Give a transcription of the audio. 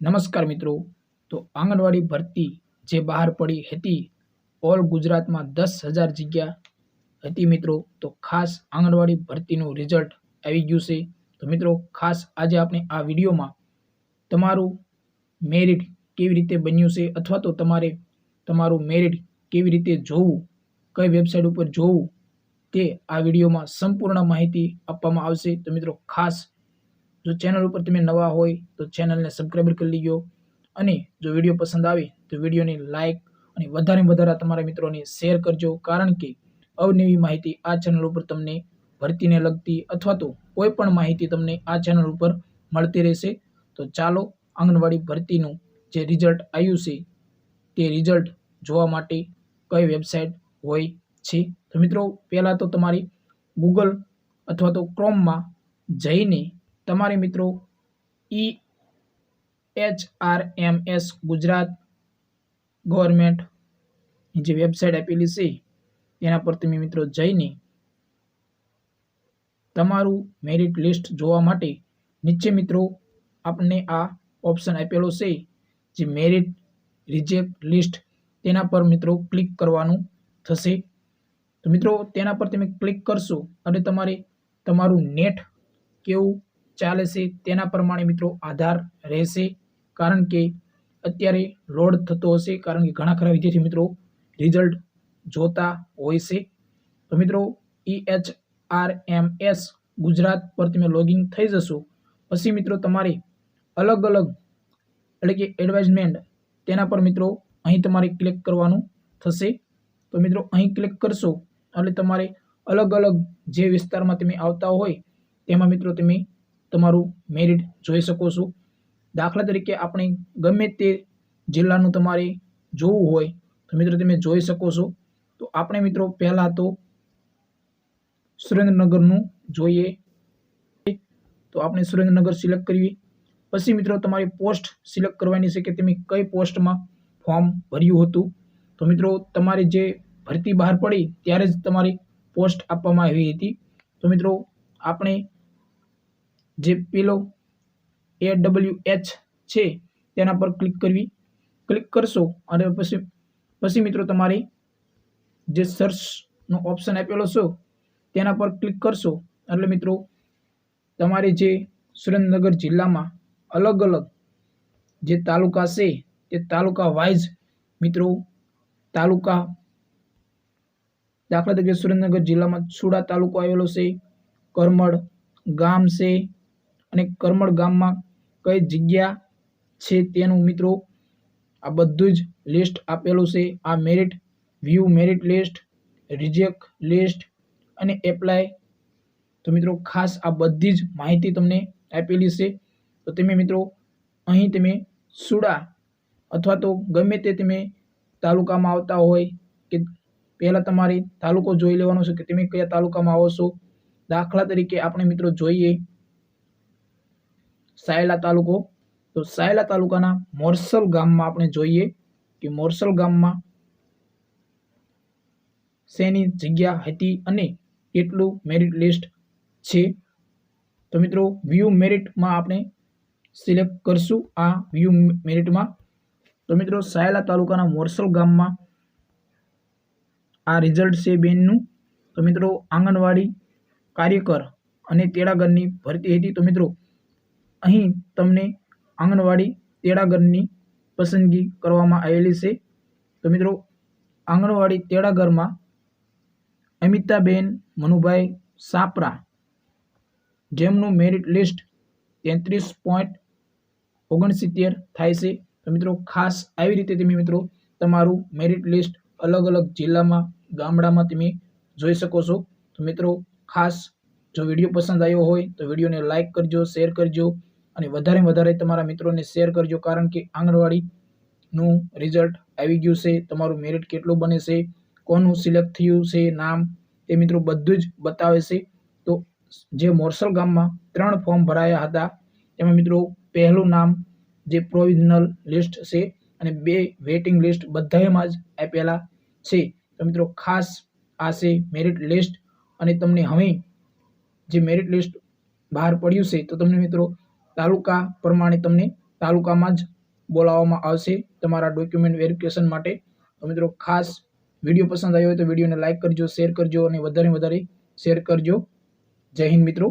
નમસ્કાર મિત્રો. તો આંગણવાડી ભરતી જે બહાર પડી હતી, ઓલ ગુજરાતમાં દસ હજાર જગ્યા હતી મિત્રો. તો ખાસ આંગણવાડી ભરતીનું રિઝલ્ટ આવી ગયું છે. તો મિત્રો, ખાસ આજે આપણે આ વિડીયોમાં તમારું મેરિટ કેવી રીતે બન્યું છે અથવા તો તમારે તમારું મેરિટ કેવી રીતે જોવું, કઈ વેબસાઇટ ઉપર જોવું તે આ વિડીયોમાં સંપૂર્ણ માહિતી આપવામાં આવશે. તો મિત્રો, ખાસ જો ચેનલ ઉપર તમે નવા હોય તો ચેનલને સબસ્ક્રાઈબ કરી લીજો. અને જો વીડિયો પસંદ આવે તો વિડીયોને લાઇક અને વધારે વધારે તમારા મિત્રોને શેર કરજો. કારણ કે અવનવી માહિતી આ ચેનલ ઉપર તમને ભરતીને લગતી અથવા તો કોઈ પણ માહિતી તમને આ ચેનલ ઉપર મળતી રહેશે. તો ચાલો આંગણવાડી ભરતીનું જે રિઝલ્ટ આવ્યું છે તે રિઝલ્ટ જોવા માટે કઈ વેબસાઇટ હોય છે? તો મિત્રો, પહેલાં તો તમારી ગૂગલ અથવા તો ક્રોમમાં જઈને તમારે મિત્રો E H R M S Gujarat government જે વેબસાઇટ આપેલી છે તેના પર તમે મિત્રો જઈને તમારું મેરિટ લિસ્ટ જોવા માટે નીચે મિત્રો આપણને આ ઓપ્શન આપેલો છે, જે મેરિટ રિજેક્ટ લિસ્ટ તેના પર મિત્રો ક્લિક કરવાનું થશે. તો મિત્રો તેના પર તમે ક્લિક કરશો અને તમારે તમારું નેટ કેવું ચાલે છે તેના પ્રમાણે મિત્રો આધાર રહેશે. કારણ કે અત્યારે લોડ થતો હશે, કારણ કે ઘણા ખરા વિદ્યાર્થી મિત્રો રિઝલ્ટ જોતા હોય છે. તો મિત્રો E H R M S Gujarat પર તમે લોગિન થઈ જશો. પછી મિત્રો તમારે અલગ અલગ એટલે કે એડવાઇઝમેન્ટ તેના પર મિત્રો અહીં તમારે ક્લિક કરવાનું થશે. તો મિત્રો અહીં ક્લિક કરશો એટલે તમારે અલગ અલગ જે વિસ્તારમાં તમે આવતા હોય તેમાં મિત્રો તમે તમારું મેરિટ જોઈ શકો છો. દાખલા તરીકે આપણે ગમે તે જિલ્લાનું તમારે જોવું હોય, તો મિત્રો તમે જોઈ શકો છો. તો આપણે મિત્રો પહેલાં તો સુરેન્દ્રનગરનું જોઈએ. તો આપણે સુરેન્દ્રનગર સિલેક્ટ કરવી. પછી મિત્રો તમારી પોસ્ટ સિલેક્ટ કરવાની છે કે તમે કઈ પોસ્ટમાં ફોર્મ ભર્યું હતું. તો મિત્રો તમારી જે ભરતી બહાર પડી, ત્યારે જ તમારી પોસ્ટ આપવામાં આવી હતી. તો મિત્રો આપણે જે પેલો એ ડબલ્યુ એચ છે, તેના પર ક્લિક કરવી. ક્લિક કરશો અને પછી પછી મિત્રો તમારે જે સર્ચનો ઓપ્શન આપેલો છે, તેના પર ક્લિક કરશો. એટલે મિત્રો, તમારે જે સુરેન્દ્રનગર જિલ્લામાં અલગ અલગ જે તાલુકા છે, તે તાલુકા વાઇઝ મિત્રો, તાલુકા દાખલા તરીકે સુરેન્દ્રનગર જિલ્લામાં સુડા તાલુકો આવેલો છે, કરમળ ગામ છે અને કરમળ ગામમાં કઈ જગ્યા છે તેનું મિત્રો? આ બધું જ લિસ્ટ આપેલું છે. આ merit view merit list reject list અને એપ્લાય તો મિત્રો, ખાસ આ બધી જ માહિતી તમને આપેલી છે. તો તમે મિત્રો, અહીં તમે સુડા અથવા તો ગમે તે તમે તાલુકામાં આવતા હોય કે પહેલાં તમારે તાલુકો જોઈ લેવાનો છે કે તમે કયા તાલુકામાં આવો છો. દાખલા તરીકે આપણે મિત્રો જોઈએ સાયલા તાલુકો. તો સાયલા તાલુકાના મોરસલ ગામમાં આપણે જોઈએ કે મોરસલ ગામમાં શેની જગ્યા હતી અને કેટલું મેરિટ લિસ્ટ છે. તો મિત્રો વ્યૂ મેરિટમાં આપણે સિલેક્ટ કરશું આ વ્યૂ મેરિટમાં તો મિત્રો, સાયલા તાલુકાના મોરસલ ગામમાં આ રિઝલ્ટ છે બેનનું. તો મિત્રો, આંગણવાડી કાર્યકર અને તેડાગરની ભરતી હતી. તો મિત્રો અહીં તમને આંગણવાડી તેડાગરની પસંદગી કરવામાં આવેલી છે. તો મિત્રો, આંગણવાડી તેડાગરમાં અમિતાબેન મનુભાઈ સાપરા જેમનું મેરિટ લિસ્ટ તેત્રીસ પોઈન્ટ ઓગણસિત્તેર થાય છે. તો મિત્રો, ખાસ આવી રીતે તમે મિત્રો તમારું મેરિટ લિસ્ટ અલગ અલગ જિલ્લામાં, ગામડામાં તમે જોઈ શકો છો. તો મિત્રો, ખાસ જો વીડિયો પસંદ આવ્યો હોય તો વિડીયોને લાઇક કરજો શેર કરજો. અને વધારે વધારે તમારા મિત્રોને શેર કરજો. કારણ કે આંગણવાડીનું રિઝલ્ટ આવી ગયું છે. તમારું મેરિટ કેટલું બને છે? કોનું સિલેક્ટ થયું છે? નામ તે મિત્રો બધું જ બતાવે છે. તો જે મોરસલ ગામમાં ત્રણ ફોર્મ ભરાયા હતા, તેમાં મિત્રો પહેલું નામ જે પ્રોવિઝનલ લિસ્ટ છે અને બે વેઇટિંગ લિસ્ટ બધામાં જ આપેલા છે. તો મિત્રો ખાસ આ છે મેરિટ લિસ્ટ અને તમને હવે જે મેરિટ લિસ્ટ બહાર પડ્યું છે, તો તમને મિત્રો તાલુકા પ્રમાણે તમને તાલુકામાં જ બોલાવવામાં આવશે તમારા ડોક્યુમેન્ટ વેરિફિકેશન માટે. તો મિત્રો, ખાસ વીડિયો પસંદ આવ્યો હોય તો વિડીયોને લાઇક કરજો શેર કરજો અને વધારે વધારે શેર કરજો. જય હિન્દ મિત્રો.